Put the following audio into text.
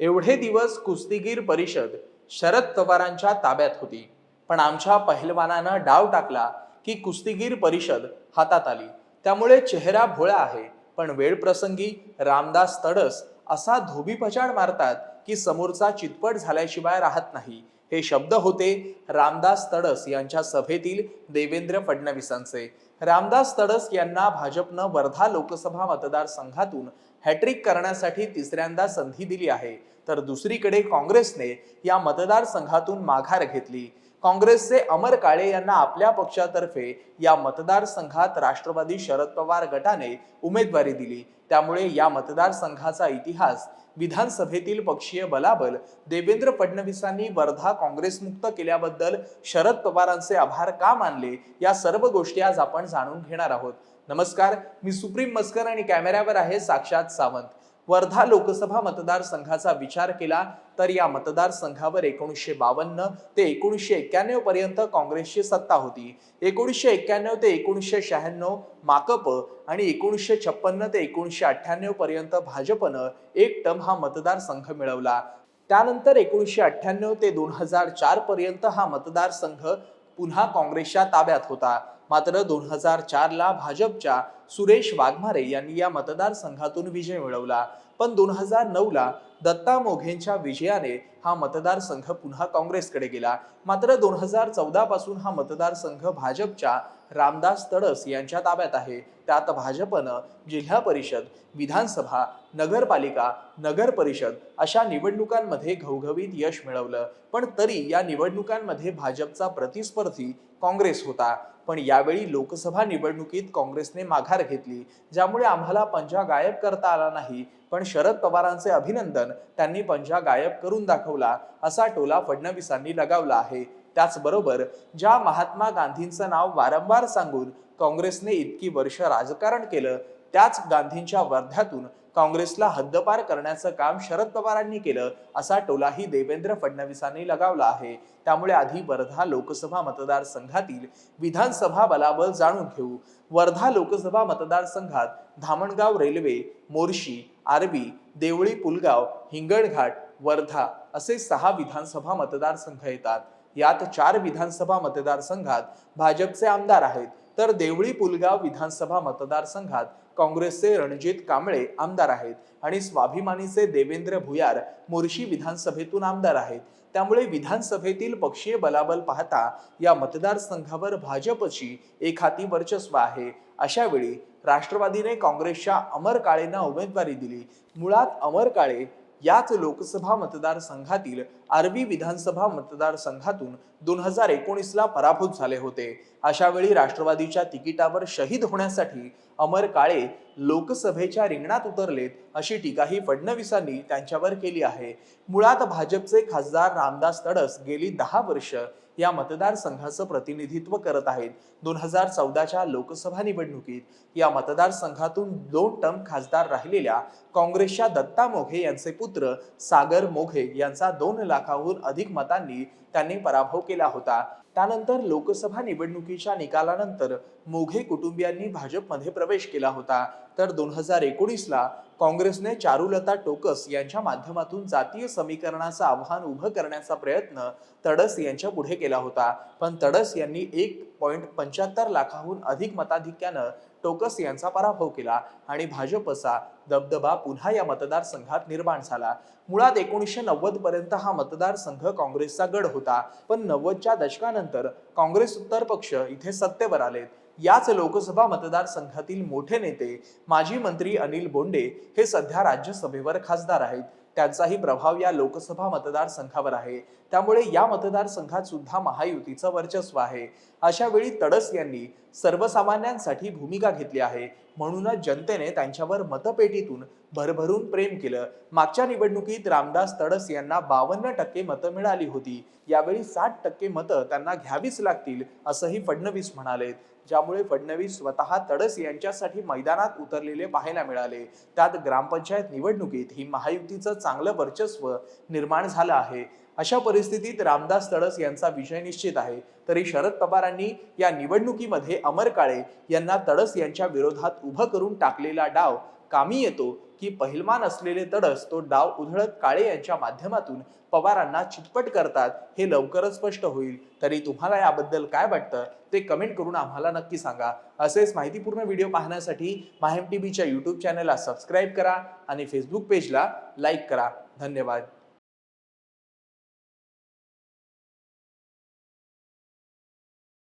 एवढे दिवस कुस्तीगीर परिषद शरद पवारांच्या ताब्यात होती. पण आमच्या पहिलवानानं डाव टाकला की कुस्तीगीर परिषद हातात आली. त्यामुळे चेहरा भोळा आहे. पण वेळ प्रसंगी रामदास तडस असा धोबीपछाड मारतात की समोरचा चितपट झाल्याशिवाय राहत नाही. हे शब्द होते रामदास तडस यांच्या सभेतील देवेंद्र फडणवीसांचे. रामदास तडस यांना भाजपनं वर्धा लोकसभा मतदारसंघातून हॅट्रिक करण्यासाठी तिसऱ्यांदा संधी दिली आहे. तर दुसरीकडे काँग्रेसने या मतदारसंघातून माघार घेतली. काँग्रेसचे अमर काळे यांना आपल्या पक्षातर्फे या मतदारसंघात राष्ट्रवादी शरद पवार गटाने उमेदवारी दिली. त्यामुळे या मतदारसंघाचा इतिहास विधानसभेतील पक्षीय बलाबल देवेंद्र फडणवीसांनी वर्धा काँग्रेसमुक्त केल्याबद्दल शरद पवारांचे आभार का मानले? या सर्व गोष्टी आज आपण जाणून घेणार आहोत. नमस्कार मी सुप्रीम मस्कर आणि कॅमेऱ्यावर आहे साक्षात सावंत. वर्धा लोकसभा मतदारसंघाचा विचार केला तर या मतदारसंघावर एकोणीसशे बावन्न ते एकोणीसशे एक्क्याण्णव पर्यंत काँग्रेसची सत्ता होती. एकोणीसशे एक्क्याण्णव ते एकोणीसशे शहाण्णव माकप आणि एकोणीसशे छप्पन्न ते एकोणीसशे अठ्ठ्याण्णव पर्यंत भाजपनं एक टर्म हा मतदारसंघ मिळवला. त्यानंतर एकोणीसशे अठ्ठ्याण्णव ते दोन हजार चार पर्यंत हा मतदारसंघ पुन्हा काँग्रेसच्या ताब्यात होता. मात्र दोन हजार चारला भाजपच्या सुरेश वाघमारे यांनी या मतदारसंघातून विजय मिळवला. पण दोन हजार नऊ ला दत्ता मोघेंच्या विजयाने हा मतदारसंघ पुन्हा काँग्रेसकडे गेला. मात्र दोन हजार चौदा पासून हा मतदारसंघ भाजपच्या रामदास तडस यांच्या ताब्यात आहे. त्यात भाजपनं जिल्हा परिषद विधानसभा नगरपालिका नगर परिषद अशा निवडणुकांमध्ये घवघवीत यश मिळवलं. पण तरी या निवडणुकांमध्ये भाजपचा प्रतिस्पर्धी काँग्रेस होता. पण यावेळी लोकसभा निवडणुकीत काँग्रेसने माघार घेतली ज्यामुळे आम्हाला पंजा गायब करता आला नाही. पण शरद पवारांचे अभिनंदन त्यांनी पंजा गायब करून दाखवला असा टोला फडणवीसांनी लगावला आहे. त्याचबरोबर ज्या महात्मा गांधींचं नाव वारंवार सांगून काँग्रेसने इतकी वर्ष राजकारण केलं त्याच गांधींच्या वर्ध्यातून काँग्रेसला हद्दपार करण्याचं काम शरद पवारांनी केलं असा टोलाही देवेंद्र फडणवीसांनी लगावला आहे. त्यामुळे आधी वर्धा लोकसभा मतदारसंघातील विधानसभा बलाबल जाणून घेऊ. वर्धा लोकसभा मतदारसंघात धामणगाव रेल्वे मोर्शी आरबी देवळी पुलगाव हिंगणघाट वर्धा असे सहा विधानसभा मतदारसंघ येतात. यात चार विधानसभा मतदारसंघात भाजपचे आमदार आहेत. तर देवळी पुलगाव विधानसभा मतदारसंघात काँग्रेसचे रणजित कांबळे आमदार आहेत आणि स्वाभिमानीचे देवेंद्र भुयार मोर्शी विधानसभेतून आमदार आहेत. त्यामुळे विधानसभेतील पक्षीय बलाबल पाहता या मतदारसंघावर भाजपची एक हाती वर्चस्व आहे. अशा वेळी राष्ट्रवादीने काँग्रेसच्या अमर काळेंना उमेदवारी दिली. मुळात अमर काळे याच लोकसभा मतदारसंघातील आर्वी विधानसभा मतदारसंघातून दोन हजार एकोणीसला पराभूत झाले होते. अशावेळी राष्ट्रवादीच्या तिकिटावर शहीद होण्यासाठी अमर काळे लोकसभेच्या रिंगणात उतरलेत अशी टीकाही फडणवीसांनी त्यांच्यावर केली आहे. मुळात भाजपचे खासदार रामदास तडस गेली दहा वर्ष. या मतदारसंघाचं प्रतिनिधित्व करत आहेत. दोन हजार चौदाच्या लोकसभा निवडणुकीत या मतदारसंघातून दोन टर्म खासदार राहिलेल्या काँग्रेसच्या दत्ता मोघे यांचे पुत्र सागर मोघे यांचा दोन लाखाहून अधिक मतांनी त्यांनी पराभव केला होता. त्यानंतर लोकसभा निवडणुकीच्या निकालानंतर मोघे कुटुंबियांनी भाजपमध्ये प्रवेश केला होता. तर दोन हजार एकोणीसला काँग्रेसने चारुलता टोकस यांच्या माध्यमातून जातीय समीकरणाचं आव्हान उभं करण्याचा प्रयत्न तडस यांच्या पुढे केला होता. पण तडस यांनी एक पॉईंट पंच्याहत्तर लाखाहून अधिक मताधिक्यानं टोकस यांचा पराभव केला आणि भाजपचा दबदबा पुन्हा या मतदारसंघात निर्माण झाला. मुळात एकोणीसशे नव्वद पर्यंत हा मतदारसंघ काँग्रेसचा गड होता. पण नव्वदच्या दशकानंतर काँग्रेस उत्तर पक्ष इथे सत्तेवर आलेत. याच लोकसभा मतदारसंघातील मोठे नेते माजी मंत्री अनिल बोंडे हे सध्या राज्यसभेवर खासदार आहेत. त्यांचाही प्रभाव या लोकसभा मतदारसंघावर आहे. त्यामुळे या मतदारसंघात सुद्धा महायुतीचं वर्चस्व आहे. अशा वेळी तडस यांनी सर्वसामान्यांसाठी भूमिका घेतली आहे. म्हणूनच जनतेने त्यांच्यावर मतपेटीतून भरभरून प्रेम केलं. मागच्या निवडणुकीत रामदास तडस यांना बावन्न टक्के मतं मिळाली होती. यावेळी साठ टक्के मतं त्यांना घ्यावीच लागतील असंही फडणवीस म्हणाले. ज्यामुळे फडणवीस स्वतः तडस यांच्यासाठी मैदानात उतरलेले पाहायला मिळाले. त्यात ग्रामपंचायत निवडणुकीत ही महायुतीचं चांगलं वर्चस्व निर्माण झालं आहे. अशा परिस्थितीत रामदास तडस यांचा विजय निश्चित आहे. तरी शरद पवारांनी या निवडणुकीमध्ये अमर काळे यांना तडस यांच्या विरोधात उभं करून टाकलेला डाव कामी येतो की पहिलमान असलेले तडस तो डाव उधळत काळे यांच्या माध्यमातून पवारांना चितपट करतात हे लवकरच स्पष्ट होईल. तरी तुम्हाला याबद्दल काय वाटतं? ते कमेंट करून आम्हाला नक्की सांगा. असेच माहितीपूर्ण व्हिडिओ पाहण्यासाठी माहिम टीव्हीच्या यूट्यूब चॅनलला सबस्क्राईब करा आणि फेसबुक पेजला लाईक करा. धन्यवाद.